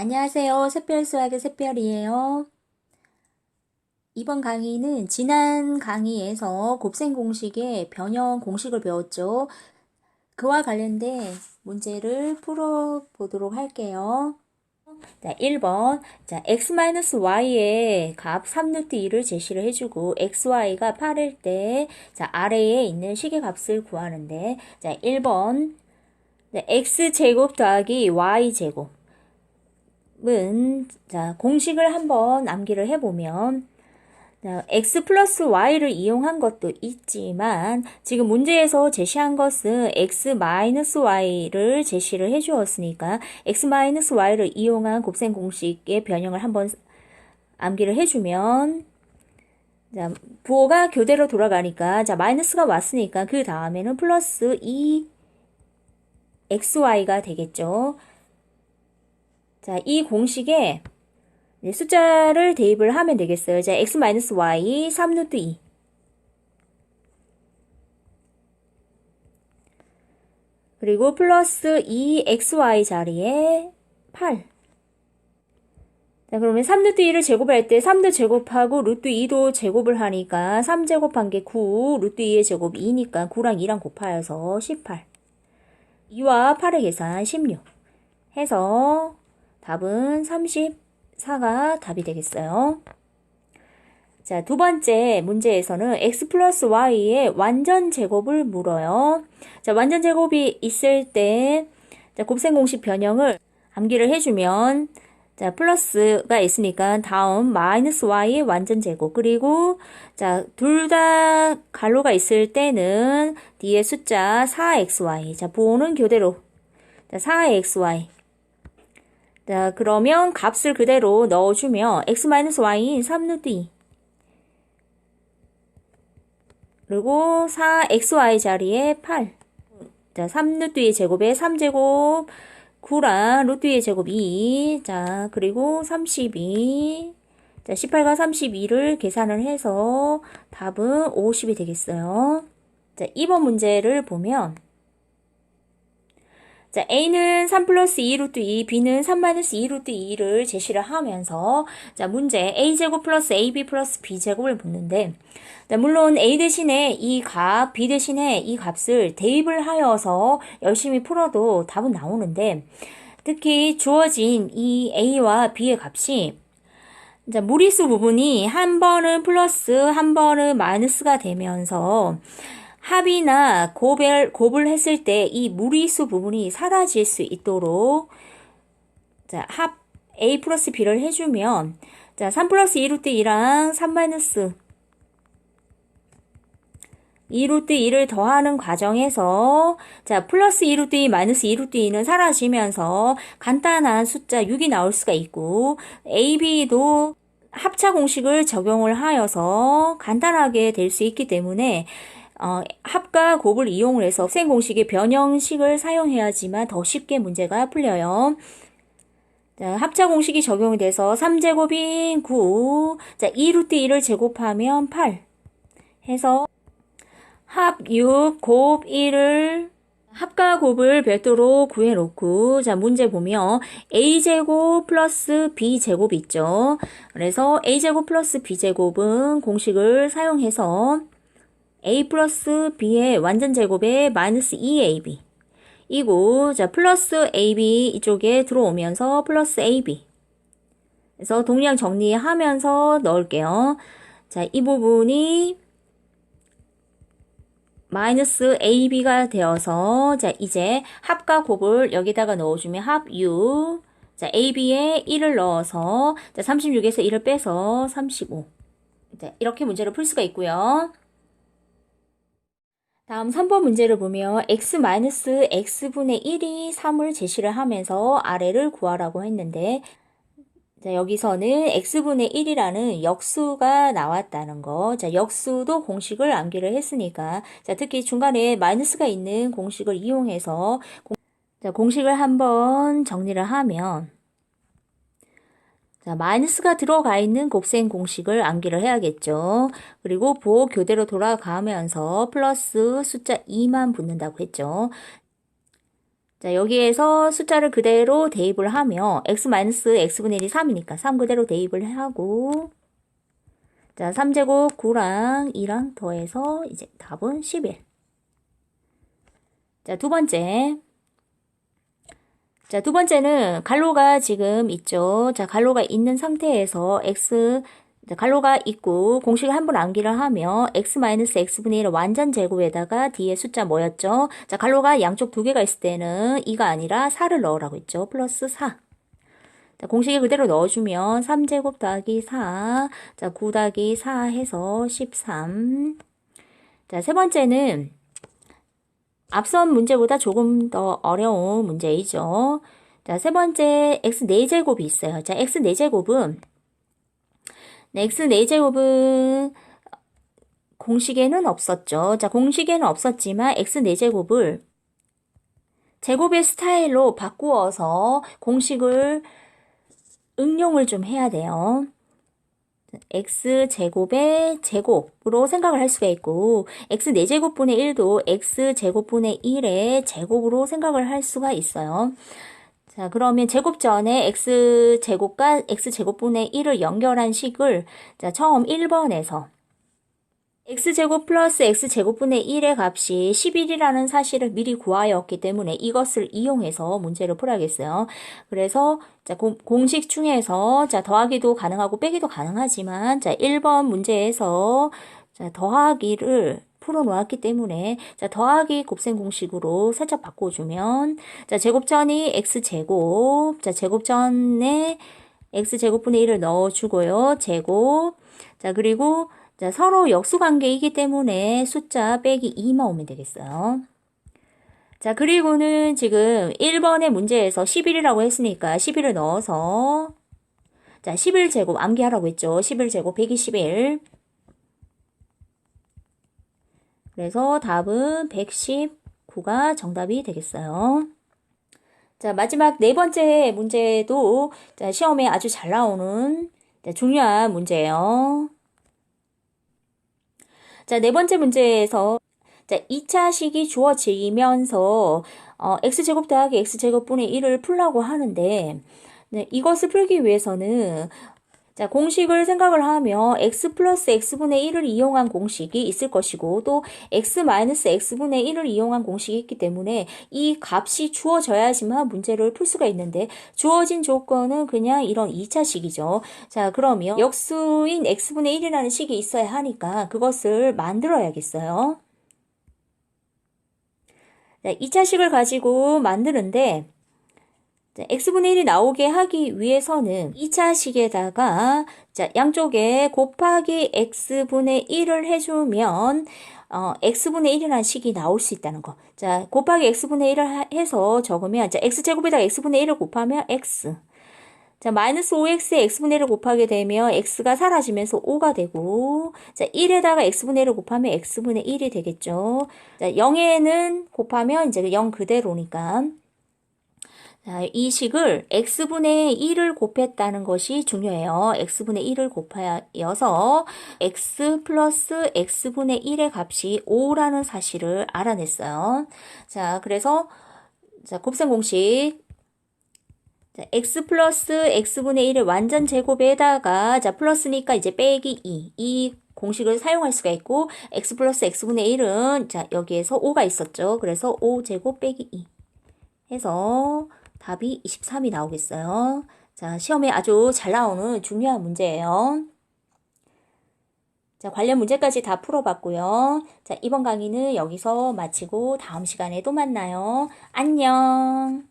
안녕하세요. 샛별 수학의 샛별이에요. 이번 강의는 지난 강의에서 곱셈 공식의 변형 공식을 배웠죠. 그와 관련된 문제를 풀어보도록 할게요. 자, 1번. 자, x-y의 값 3루트 2를 제시를 해주고, xy가 8일 때, 자, 아래에 있는 식의 값을 구하는데, 자, 1번. 네, x제곱 더하기 y제곱. 은, 자, 공식을 한번 암기를 해보면, 자, x 플러스 y를 이용한 것도 있지만, 지금 문제에서 제시한 것은 x 마이너스 y를 제시를 해 주었으니까, x 마이너스 y를 이용한 곱셈 공식의 변형을 한번 암기를 해주면, 자, 부호가 교대로 돌아가니까, 자, 마이너스가 왔으니까, 그 다음에는 플러스 2 xy가 되겠죠. 자, 이 공식에 숫자를 대입을 하면 되겠어요. 자, x-y 3루트 2. 그리고 플러스 2xy 자리에 8. 자, 그러면 3루트 2를 제곱할 때 3도 제곱하고 루트 2도 제곱을 하니까 3 제곱한 게 9, 루트 2의 제곱 2니까 9랑 2랑 곱하여서 18. 2와 8의 계산 16. 해서 답은 34가 답이 되겠어요. 자, 두 번째 문제에서는 x 플러스 y의 완전 제곱을 물어요. 자, 완전 제곱이 있을 때, 자, 곱셈 공식 변형을 암기를 해주면, 자, 플러스가 있으니까 다음 마이너스 y의 완전 제곱. 그리고, 자, 둘다 갈로가 있을 때는 뒤에 숫자 4xy. 자, 부호는 교대로. 자, 4xy. 자, 그러면 값을 그대로 넣어주면 x-y인 3루트 2 그리고 4xy 자리에 8 자, 3루트 2의 제곱에 3제곱 9랑 루트 2의 제곱 2 자, 그리고 32 자, 18과 32를 계산을 해서 답은 50이 되겠어요. 자, 2번 문제를 보면 자, A는 3 플러스 2 루트 2, B는 3 마이너스 2 루트 2를 제시를 하면서, 자, 문제 A제곱 플러스 AB 플러스 B제곱을 묻는데, 자, 물론 A 대신에 이 값, B 대신에 이 값을 대입을 하여서 열심히 풀어도 답은 나오는데, 특히 주어진 이 A와 B의 값이 자, 무리수 부분이 한 번은 플러스, 한 번은 마이너스가 되면서 합이나 곱을, 곱을 했을 때 이 무리수 부분이 사라질 수 있도록 자, 합 A 플러스 B를 해주면 자, 3 플러스 2루트 2랑 3 마이너스 2루트 2를 더하는 과정에서 자 플러스 2루트 2 마이너스 2루트 2는 사라지면서 간단한 숫자 6이 나올 수가 있고 AB도 합차 공식을 적용을 하여서 간단하게 될 수 있기 때문에 어, 합과 곱을 이용을 해서 곱셈 공식의 변형식을 사용해야지만 더 쉽게 문제가 풀려요. 자, 합차 공식이 적용이 돼서 3제곱인 9. 자, 2루트 2를 제곱하면 8. 해서 합 6, 곱 1을 합과 곱을 별도로 구해놓고 자 문제 보면 a제곱 플러스 b제곱 있죠. 그래서 a제곱 플러스 b제곱은 공식을 사용해서 a 플러스 b의 완전 제곱에 마이너스 2ab 이고 자 플러스 ab 이쪽에 들어오면서 플러스 ab 그래서 동량 정리하면서 넣을게요. 자, 이 부분이 마이너스 ab가 되어서 자, 이제 합과 곱을 여기다가 넣어주면 합 u 자, ab에 1을 넣어서 자, 36에서 1을 빼서 35 자, 이렇게 문제를 풀 수가 있고요. 다음 3번 문제를 보면 x-x분의 1이 3을 제시를 하면서 아래를 구하라고 했는데 자, 여기서는 x분의 1이라는 역수가 나왔다는 거. 자, 역수도 공식을 암기를 했으니까 자, 특히 중간에 마이너스가 있는 공식을 이용해서 공, 자, 공식을 한번 정리를 하면 자, 마이너스가 들어가 있는 곱셈 공식을 암기를 해야겠죠. 그리고 부호 교대로 돌아가면서 플러스 숫자 2만 붙는다고 했죠. 자, 여기에서 숫자를 그대로 대입을 하며 x-x분의 1이 3이니까 3 그대로 대입을 하고 자, 3제곱 9랑 2랑 더해서 이제 답은 11. 자, 두 번째. 자, 두 번째는 갈로가 지금 있죠. 자, 갈로가 있는 상태에서 x 갈로가 있고 공식을 한 번 암기를 하며 x-x분의 1 완전 제곱에다가 뒤에 숫자 뭐였죠? 자, 갈로가 양쪽 두 개가 있을 때는 2가 아니라 4를 넣으라고 했죠. 플러스 4. 자, 공식에 그대로 넣어주면 3제곱 더하기 4, 자, 9 더하기 4 해서 13. 자, 세 번째는 앞선 문제보다 조금 더 어려운 문제이죠. 자, 세 번째 x 4제곱이 있어요. 자, x 4제곱은 네, x 4제곱은 공식에는 없었죠. 자, 공식에는 없었지만 x 4제곱을 제곱의 스타일로 바꾸어서 공식을 응용을 좀 해야 돼요. X제곱의 제곱으로 생각을 할 수가 있고 x 4제곱분의 1도 x제곱분의 1의 제곱으로 생각을 할 수가 있어요. 자, 그러면 제곱 전에 x제곱과 x제곱분의 1을 연결한 식을 자, 처음 1번에서 x제곱 플러스 x제곱분의 1의 값이 11이라는 사실을 미리 구하였기 때문에 이것을 이용해서 문제를 풀어야겠어요. 그래서 자, 공, 식 중에서 자, 더하기도 가능하고 빼기도 가능하지만 자, 1번 문제에서 자, 더하기를 풀어놓았기 때문에 자 더하기 곱셈 공식으로 살짝 바꿔주면 자 제곱전이 x제곱 자 제곱전에 x제곱분의 1을 넣어주고요. 제곱 자 그리고 자 서로 역수관계이기 때문에 숫자 빼기 2만 오면 되겠어요. 자, 그리고는 지금 1번의 문제에서 11이라고 했으니까 11을 넣어서 자, 11제곱 암기하라고 했죠. 11제곱 121 그래서 답은 119가 정답이 되겠어요. 자, 마지막 네 번째 문제도 자, 시험에 아주 잘 나오는 자, 중요한 문제예요. 자, 네 번째 문제에서 자, 2차 식이 주어지면서 어, x제곱 더하기 x제곱 분의 1을 풀라고 하는데 네, 이것을 풀기 위해서는 자, 공식을 생각을 하며 x 플러스 x분의 1을 이용한 공식이 있을 것이고 또 x 마이너스 x분의 1을 이용한 공식이 있기 때문에 이 값이 주어져야지만 문제를 풀 수가 있는데 주어진 조건은 그냥 이런 2차식이죠. 자, 그러면 역수인 x분의 1이라는 식이 있어야 하니까 그것을 만들어야겠어요. 자, 2차식을 가지고 만드는데 x분의 1이 나오게 하기 위해서는 2차식에다가 자, 양쪽에 곱하기 x분의 1을 해주면 어, x분의 1이라는 식이 나올 수 있다는 거. 자, 곱하기 x분의 1을 해서 적으면 자, x제곱에다가 x분의 1을 곱하면 x. 자, 마이너스 5x에 x분의 1을 곱하게 되면 x가 사라지면서 5가 되고 자, 1에다가 x분의 1을 곱하면 x분의 1이 되겠죠. 자, 0에는 곱하면 이제 0 그대로니까 자, 이 식을 x분의 1을 곱했다는 것이 중요해요. x분의 1을 곱하여서 x 플러스 x분의 1의 값이 5라는 사실을 알아냈어요. 자, 그래서 자, 곱셈 공식 자, x 플러스 x분의 1을 완전 제곱에다가 자, 플러스니까 이제 빼기 2. 이 공식을 사용할 수가 있고 x 플러스 x분의 1은 자, 여기에서 5가 있었죠. 그래서 5제곱 빼기 2 해서 답이 23이 나오겠어요. 자, 시험에 아주 잘 나오는 중요한 문제예요. 자, 관련 문제까지 다 풀어봤고요. 자, 이번 강의는 여기서 마치고 다음 시간에 또 만나요. 안녕!